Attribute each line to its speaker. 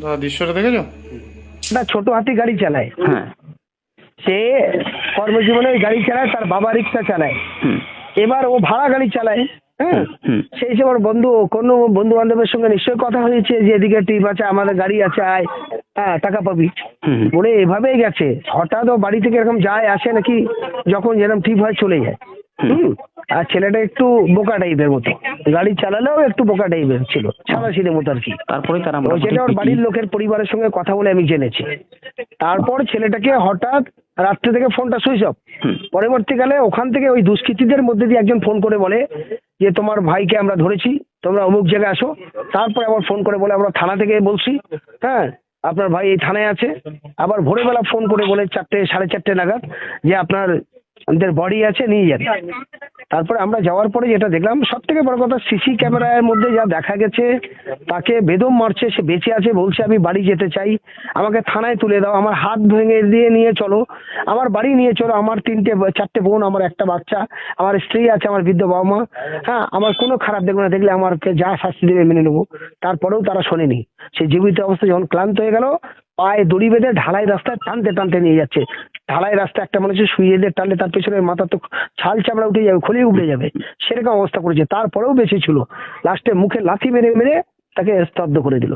Speaker 1: দাদা দৃশ্যটা দেখেছ?
Speaker 2: একটা ছোট হাতি গাড়ি চালায়।
Speaker 3: হ্যাঁ।
Speaker 2: সে কর্মজীবনে গাড়ি চালায় তার বাবা রিক্সা চালায়। এবার ও ভাড়া গাড়ি চালায় হ্যাঁ?
Speaker 3: হুম
Speaker 2: সেই হিসেবে বন্ধু কোনো বন্ধু বান্ধবের সঙ্গে নিশ্চয়ই কথা হয়েছে যে এদিকে ট্রিপ আছে আমাদের গাড়ি আছে আয় হ্যাঁ টাকা পাবি। বলে এভাবেই গেছে। হঠাৎ ও বাড়ি থেকে এরকম যায় আসে নাকি যখন যেরকম ঠিক হয় চলে যায়। হুম? আর ছেলেটা একটু বোকা টাইপের মতো। গাড়ি চালালেও একটু বোকা টাইপের ছিল। সাদা সিধে মতো আর কি?
Speaker 3: তারপরে তারা
Speaker 2: যেটা ওর বাড়ির লোকের পরিবারের সঙ্গে কথা বলে আমি জেনেছি। তারপর ছেলেটাকে হঠাৎ রাত্রে থেকে ফোনটা সুইচ অফ। পরবর্তীকালে ওখান থেকে ওই দুষ্কৃতীদের মধ্যে দিয়ে একজন ফোন করে বলে যে তোমার ভাইকে আমরা ধরেছি তোমরা অমুক জায়গায় আসো। তারপরে আবার ফোন করে বলে আমরা থানা থেকে বলছি। হ্যাঁ আপনার ভাই এই থানায় আছে। আবার ভোরবেলা ফোন করে বলে চারটে সাড়ে চারটে নাগাদ যে আপনার আমাদের বডি আছে নিয়ে যান। তারপরে আমরা যাওয়ার পরে যেটা দেখলাম সব থেকে বড় কথা সিসি ক্যামেরার মধ্যে যা দেখা গেছে, তাকে বেদম মারছে, সে বেঁচে আছে বলছে, আমি বাড়ি যেতে চাই। আমাকে থানায় তুলে দাও, আমার হাত ভেঙে দিয়ে নিয়ে চলো। আমার বাড়ি নিয়ে চলো, আমার তিনটে, চারটে বোন, আমার একটা বাচ্চা, আমার স্ত্রী আছে, আমার বৃদ্ধ বাবা মা হ্যাঁ আমার কোনো খারাপ দেখবে না, দেখলে আমাকে যা শাস্তি দেবে মেনে নেব। তারপরেও তারা শোনেনি। সে জীবিত অবস্থা যখন ক্লান্ত হয়ে গেল পায়ে দড়ি বেঁধে ঢালাই রাস্তায় টানতে টানতে নিয়ে যাচ্ছে। ঢালাই রাস্তায় একটা মানুষের শুয়ে দিয়ে টানলে তার পেছনে মাথা তো ছাল চামড়া উঠে যাবে, খলিয়ে উঠে যাবে। সেরকম অবস্থা করেছে। তারপরেও বেঁচে ছিল। লাস্টে মুখে লাথি মেরে মেরে তাকে স্তব্ধ করে দিল।